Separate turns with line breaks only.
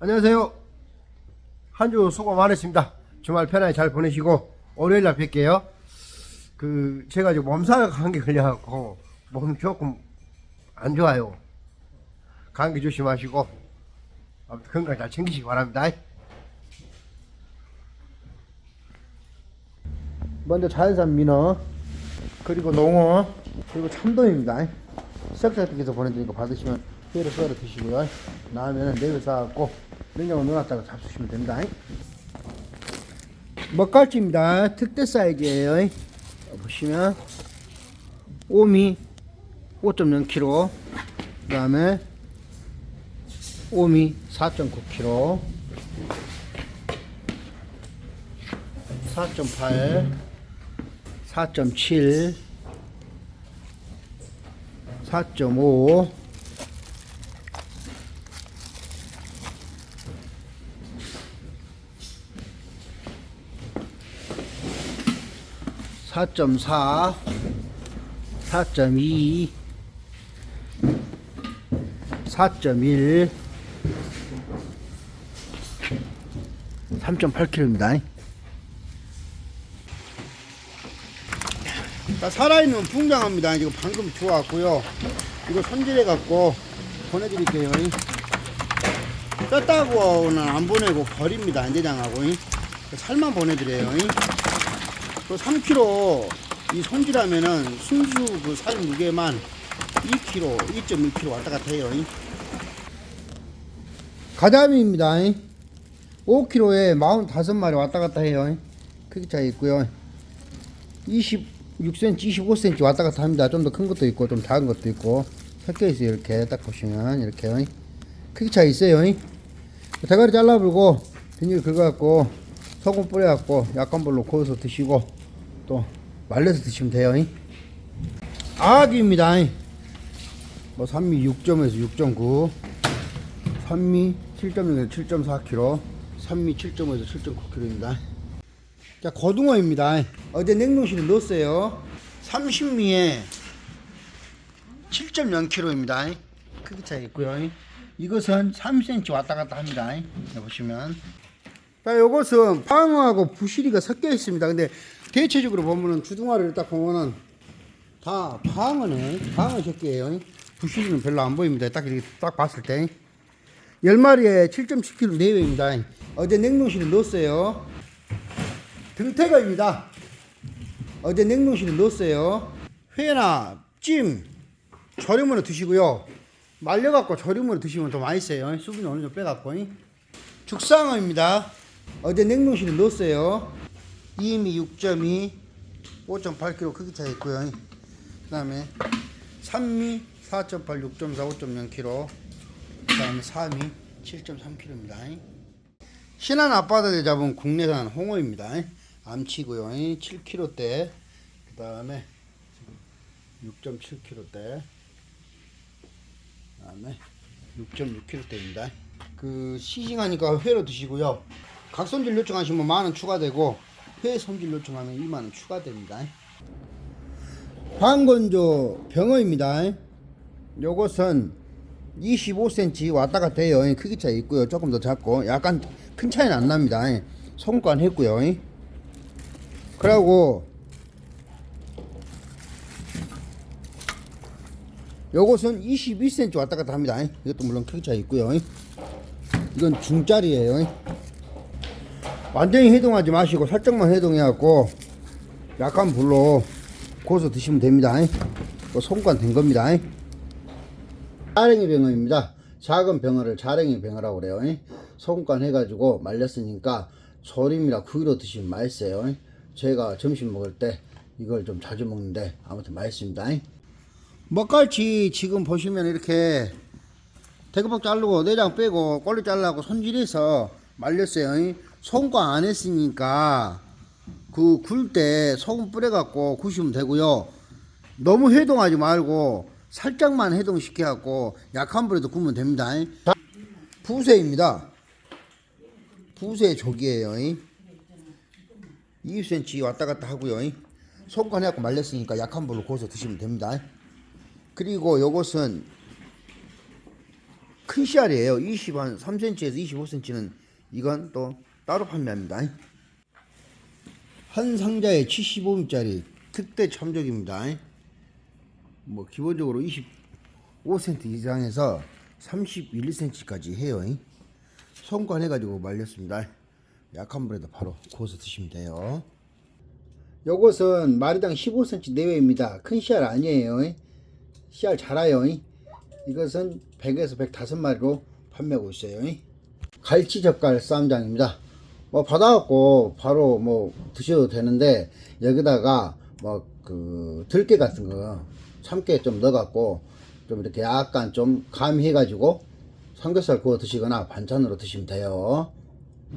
안녕하세요. 한 주 수고 많으십니다. 주말 편하게 잘 보내시고 월요일 날 뵐게요. 그 제가 지금 몸살 감기 걸려갖고 몸 조금 안 좋아요. 감기 조심하시고 아무튼 건강 잘 챙기시기 바랍니다. 먼저 자연산 민어 그리고 농어 그리고 참돔입니다. 시작자님께서 보내드린 거 받으시면 회로 썰어 드시고요. 나오면 내일 싸갖고 냉장고 넣어놨다가 잡수시면 됩니다. 먹갈치입니다. 특대 사이즈예요. 보시면 오미 5.0kg 그 다음에 오미 4.9kg 4.8 4.7 4.5 4.4 4.2 4.1 3.8kg입니다. 자, 살아있는 풍장합니다. 지금 방금 주워왔고요. 이거 손질해 갖고 보내드릴게요. 떴다고는 안 보내고 버립니다. 안대장하고 살만 보내드려요. 그 3kg 이 손질하면은 순수 그 살 무게만 2kg, 2.1kg 왔다 갔다 해요. 가자미입니다. 5kg에 45마리 왔다 갔다 해요. 크기 차이 있고요. 26cm, 25cm 왔다 갔다 합니다. 좀 더 큰 것도 있고 좀 작은 것도 있고 섞여 있어요. 이렇게 딱 보시면 이렇게 크기 차이 있어요. 대가리 잘라불고 비닐 긁어갖고 소금 뿌려갖고 약간 불로 구워서 드시고 또 말려서 드시면 돼요. 아기입니다. 뭐 산미 6점에서 6.9, 산미 7.0에서 7.4kg, 산미 7.5에서 7.9kg입니다. 자, 고등어입니다. 어제 냉동실에 넣었어요. 30미에 7.0kg입니다. 크기 차이 있고요. 이것은 3cm 왔다 갔다 합니다. 여기 보시면. 자, 요것은 방어하고 부시리가 섞여 있습니다. 근데 대체적으로 보면은 주둥아리를 딱 보면은 다 방어네. 방어 새끼예요. 부시리는 별로 안 보입니다. 딱 이렇게 딱 봤을 때. 10마리에 7.7kg 내외입니다. 어제 냉동실에 넣었어요. 등태가입니다. 어제 냉동실에 넣었어요. 회나 찜 절임으로 드시고요. 말려갖고 절임으로 드시면 더 맛있어요. 수분이 어느 정도 빼갖고. 죽상어입니다. 어제 냉동실에 넣었어요. 이미 6.2, 5.8kg 크기 차이 있고요. 그 다음에 산미 4.8, 6.4, 5.0kg. 그 다음에 사미 7.3kg입니다. 신안 앞바다에 잡은 국내산 홍어입니다. 암치고요. 7kg대. 그 다음에 6.7kg대. 그 다음에 6.6kg대입니다. 그 시징하니까 회로 드시고요. 각손질 요청하시면 만 원 추가되고 회 손질 요청하면 2만 원 추가됩니다. 방건조 병어입니다. 요것은 25cm 왔다 갔다 해요. 크기 차이 있고요. 조금 더 작고 약간 큰 차이는 안 납니다. 손관 했고요. 그리고 요것은 22cm 왔다 갔다 합니다. 이것도 물론 크기 차이 있고요. 이건 중짜리예요. 완전히 해동하지 마시고 살짝만 해동해갖고 약한 불로 구워서 드시면 됩니다. 또 손관 된 겁니다. 자랭이 병어입니다. 작은 병어를 자랭이 병어라고 그래요. 소금간 해가지고 말렸으니까 조림이라 구이로 드시면 맛있어요. 제가 점심 먹을 때 이걸 좀 자주 먹는데 아무튼 맛있습니다. 먹갈치 지금 보시면 이렇게 대구박 자르고 내장 빼고 꼴리 잘라고 손질해서 말렸어요. 손과 안 했으니까 그 굴 때 소금 뿌려갖고 구시면 되고요. 너무 해동하지 말고 살짝만 해동시켜갖고 약한 불에도 구우면 됩니다. 부새입니다. 부새 조기예요. 20cm 왔다 갔다 하고요. 손간 해갖고 말렸으니까 약한 불로 구워서 드시면 됩니다. 그리고 요것은 큰 씨알이에요. 20, 한 3cm에서 25cm는 이건 또 따로 판매합니다. 한 상자에 75미짜리 특대 참조기입니다. 뭐 기본적으로 25cm 이상에서 31cm까지 해요. 손관해가지고 말렸습니다. 약한 불에도 바로 구워서 드시면 돼요. 요것은 마리당 15cm 내외입니다. 큰 씨알 아니에요. 씨알 자라요. 이것은 100에서 105마리로 판매하고 있어요. 갈치 젓갈 쌈장입니다. 뭐 받아갖고 바로 뭐 드셔도 되는데 여기다가 뭐 그 들깨 같은 거 참깨 좀 넣어갖고 좀 이렇게 약간 좀 가미해가지고 삼겹살 구워 드시거나 반찬으로 드시면 돼요.